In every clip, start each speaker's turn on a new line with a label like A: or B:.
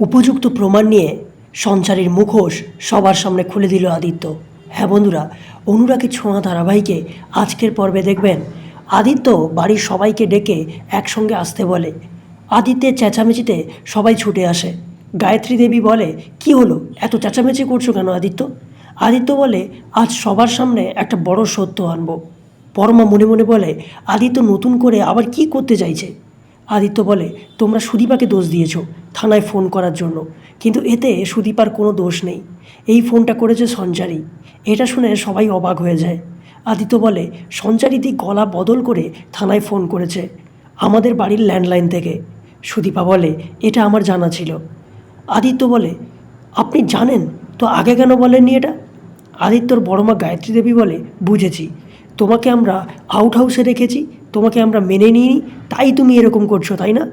A: উপযুক্ত প্রমাণ নিয়ে সঞ্চারীর মুখোশ সবার সামনে খুলে দিল আদিত্য। হ্যাঁ বন্ধুরা, অনুরাগী ছোঁয়া ধারাবাহিকে আজকের পর্বে দেখবেন, আদিত্য বাড়ির সবাইকে ডেকে একসঙ্গে আসতে বলে। আদিত্যের চেঁচামেচিতে সবাই ছুটে আসে। গায়ত্রী দেবী বলে, কি হলো? এত চেঁচামেচি করছ কেন আদিত্য? আদিত্য বলে, আজ সবার সামনে একটা বড় সত্য আনব। পরমা মনে মনে বলে, আদিত্য নতুন করে আবার কি করতে চাইছে? আদিত্য বলে, তোমরা সুদীপাকে দোষ দিয়েছ। থানায় ফোন করার জন্য। কিন্তু এতে সুদীপার কোনো দোষ নেই। এই ফোনটা করেছে সঞ্চারী। এটা শুনে সবাই অবাক হয়ে যায়। আদিত্য বলে সঞ্চারীদি গলা বদল করে থানায় ফোন করেছে আমাদের বাড়ির ল্যান্ডলাইন থেকে। সুদীপা বলে, এটা আমার জানা ছিল। আদিত্য বলে, আপনি জানেন? তো আগে কেন বলেননি এটা? আদিত্যর বড় মা গায়ত্রী দেবী বলে, বুঝেছি। তোমাকে আমরা আউট হাউসে রেখেছি, তোমাকে আমরা মেনে নিইনি, তাই তুমি এরকম করছ, তাই না?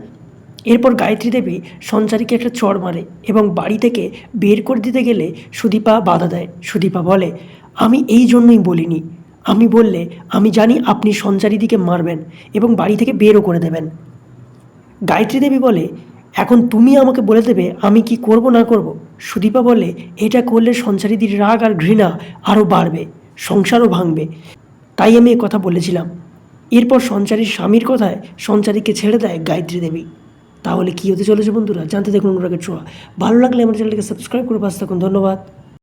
A: এরপর গায়ত্রী দেবী সঞ্চারীকে একটা চড় মারে এবং বাড়ি থেকে বের করে দিতে গেলে সুদীপা বাধা দেয়। সুদীপা বলে, আমি এই জন্যই বলিনি। আমি বললে, আমি জানি আপনি সঞ্চারীদিকে মারবেন এবং বাড়ি থেকে বেরও করে দেবেন। গায়ত্রী দেবী বলে, এখন তুমি আমাকে বলে দেবে আমি কি করব না করব? সুদীপা বলে, এটা করলে সঞ্চারীদের রাগ আর ঘৃণা আরও বাড়বে, সংসারও ভাঙবে। তাই আমি কথা বলেছিলাম। এরপর সঞ্চারীর স্বামীর কথায় সঞ্চারীকে ছেড়ে দেয় গায়ত্রী দেবী। তাহলে কী হতে চলেছে বন্ধুরা? জানতে দেখুন অনুরাগের ছোঁয়া। ভালো লাগলে আমার চ্যানেলটিকে সাবস্ক্রাইব করে পাশে থাকুন। ধন্যবাদ।